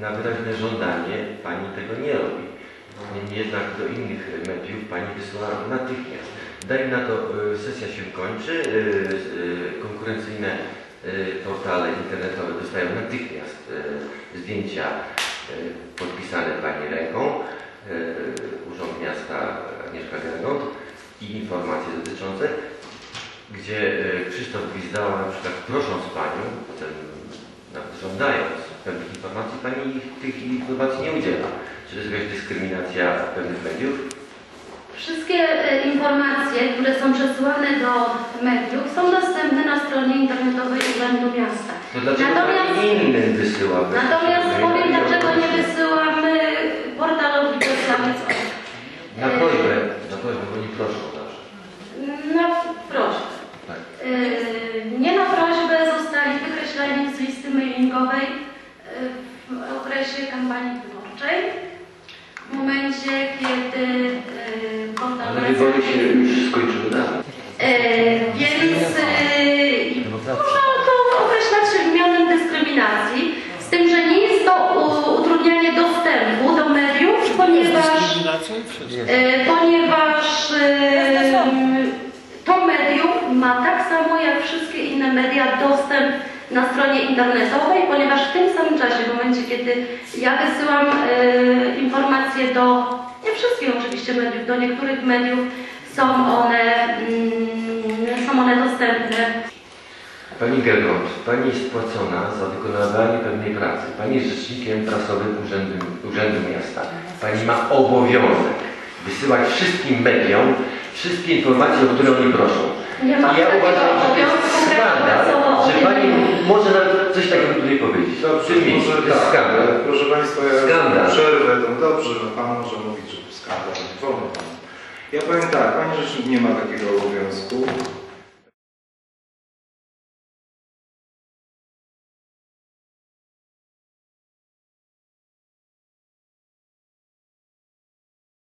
Na wyraźne żądanie pani tego nie robi. Niemniej jednak do innych mediów pani wysyła natychmiast. Daj na to, y, sesja się kończy, y, y, konkurencyjne portale internetowe dostają natychmiast zdjęcia podpisane pani ręką, Urząd Miasta Agnieszka Gergont i informacje dotyczące, gdzie Krzysztof Gwizdała na przykład prosząc panią, potem nawet żądając pewnych informacji, pani tych informacji nie udziela. Czy to jest jakaś dyskryminacja pewnych mediów? Wszystkie e, informacje, które są przesyłane do mediów, są dostępne na stronie internetowej Urzędu Miasta. Dlaczego Natomiast- innym wysyła? bez- Natomiast powiem, dlaczego nie wysyłamy portalowi Wrocławiec.org. Na prośbę, na prośbę, bo nie proszą zawsze. Na prośbę. Tak. Yy, Nie na prośbę zostali wykreśleni z listy mailingowej kampanii wyborczej. W momencie, kiedy yy, Ale wybory się już skończyły dawno. Yy, Więc yy, można to określać mianem dyskryminacji, z tym, że nie jest to u- utrudnianie dostępu do mediów, ponieważ. E, ponieważ e, to medium ma tak samo jak wszystkie inne media dostęp na stronie internetowej, ponieważ w tym samym czasie, w momencie kiedy ja wysyłam e, informacje do, nie wszystkich oczywiście mediów, do niektórych mediów są one, mm, są one dostępne. Pani Gergont, Pani jest płacona za wykonywanie pewnej pracy. Pani jest rzecznikiem prasowym Urzędu, Urzędu Miasta. Pani ma obowiązek wysyłać wszystkim mediom wszystkie informacje, o które oni proszą. Nie ma ja uważam, że to obowiązku jest skandal, pracowego że Pani może nawet coś takiego tutaj powiedzieć. Dobrze, w tym miejscu. może tak, skandal. proszę Państwa, ja Skandal. przerwę, to dobrze, no Pan może mówić, że skandal, wolno Panu. Ja powiem tak, Pani Rzecznik nie ma takiego obowiązku.